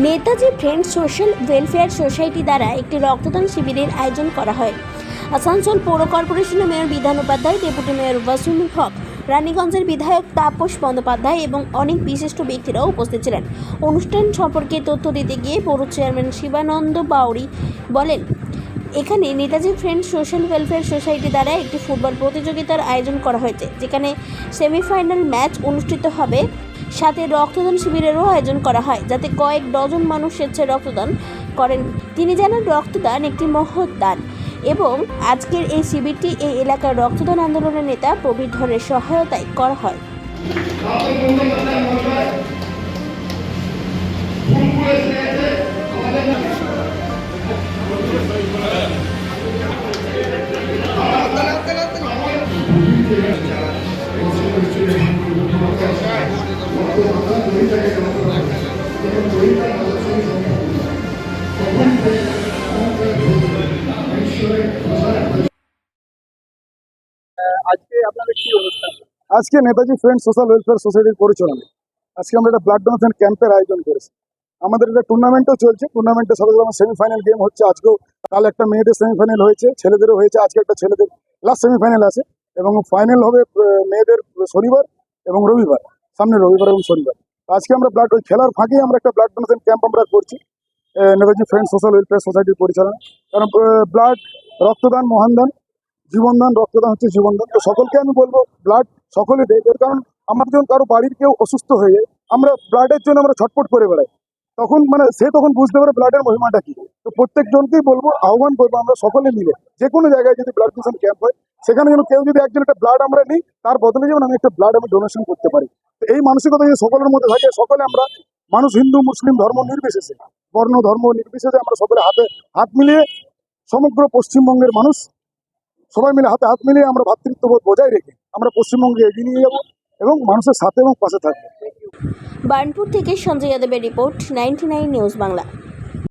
Netaji friends social welfare society দ্বারা একটি রক্তদান শিবিরের আয়োজন করা হয়। আসানসোল পৌর কর্পোরেশনের mayor Bidhan Upadhyay, deputy mayor Wasul Haque, রানীগঞ্জের বিধায়ক তাপস বন্দ্যোপাধ্যায় এবং অনেক বিশিষ্ট ব্যক্তিরাও উপস্থিত ছিলেন। অনুষ্ঠান সম্পর্কে তথ্য দিতে গিয়ে পৌর চেয়ারম্যান শিবানন্দ বাউরি বলেন, এখানে Netaji friends social welfare society দ্বারা একটি ফুটবল প্রতিযোগিতার আয়োজন করা হয়েছে, যেখানে সেমিফাইনাল ম্যাচ অনুষ্ঠিত হবে। সাথে রক্তদান শিবিরেরও আয়োজন করা হয়, যাতে কয়েক ডজন মানুষ স্বেচ্ছায় রক্তদান করেন। তিনি জানান, রক্তদান একটি মহৎ দান এবং আজকের এই শিবিরটি এই এলাকার রক্তদান আন্দোলনের নেতা প্রবীর ধরের সহায়তায় করা হয়। আজকে আপনাদের কি অনুষ্ঠান? আজকে নেতাজি ফ্রেন্ড সোশ্যাল ওয়েলফেয়ার সোসাইটির পরিচালনা। আজকে আমরা একটা ব্লাড ডোনেশন ক্যাম্পের আয়োজন করেছি। আমাদের একটা টুর্নামেন্টও চলছে। টুর্নামেন্টে সবাই আমার সেমিফাইনাল গেম হচ্ছে আজকেও কাল একটা মেয়েদের সেমিফাইনাল হয়েছে, ছেলেদেরও হয়েছে। আজকে একটা ছেলেদের লাস্ট সেমিফাইনাল আছে এবং ফাইনাল হবে মেয়েদের শনিবার এবং রবিবার, সামনে রবিবার এবং শনিবার। আজকে আমরা ব্লাড, ওই খেলার ফাঁকেই আমরা একটা ব্লাড ডোনেশন ক্যাম্প আমরা করছি নেতাজি ফ্রেন্ড সোশ্যাল ওয়েলফেয়ার সোসাইটির পরিচালনা। কারণ ব্লাড, রক্তদান, মহানদান জীবনদান, রক্তদান হচ্ছে জীবনদান। তো সকলকে আমি বলব ব্লাড সকলে দেয়। এর কারণ আমার যখন কারও বাড়ির কেউ অসুস্থ হয়ে আমরা ব্লাডের জন্য আমরা ছটফট করে বেড়াই। তখন মানে সে তখন বুঝতে পারে ব্লাডের মহিমাটা কি। তো প্রত্যেকজনকেই বলব, আহ্বান করব আমরা সকলে মিলে যে কোনো জায়গায় যদি ব্লাড ডোনেশন ক্যাম্প হয়, সেখানে যেন কেউ যদি একজন একটা ব্লাড আমরা নিই, তার বদলে যেমন আমি একটা ব্লাড আমি ডোনেশন করতে পারি। তো এই মানসিকতা যদি সকলের মধ্যে থাকে, সকলে আমরা মানুষ, হিন্দু, মুসলিম, ধর্ম নির্বিশেষে, বর্ণ, ধর্ম নির্বিশেষে আমরা সকলে হাতে হাত মিলিয়ে সমগ্র পশ্চিমবঙ্গের মানুষ সবাই মিলে হাতে হাত মিলিয়ে আমরা ভাতৃত্ববোধ বজায় রেখে আমরা পশ্চিমবঙ্গে এগিয়ে নিয়ে যাব এবং মানুষের সাথে এবং পাশে থাকব। বার্নপুর থেকে সঞ্জয় যাদবের রিপোর্ট নাইনটি নিউজ বাংলা।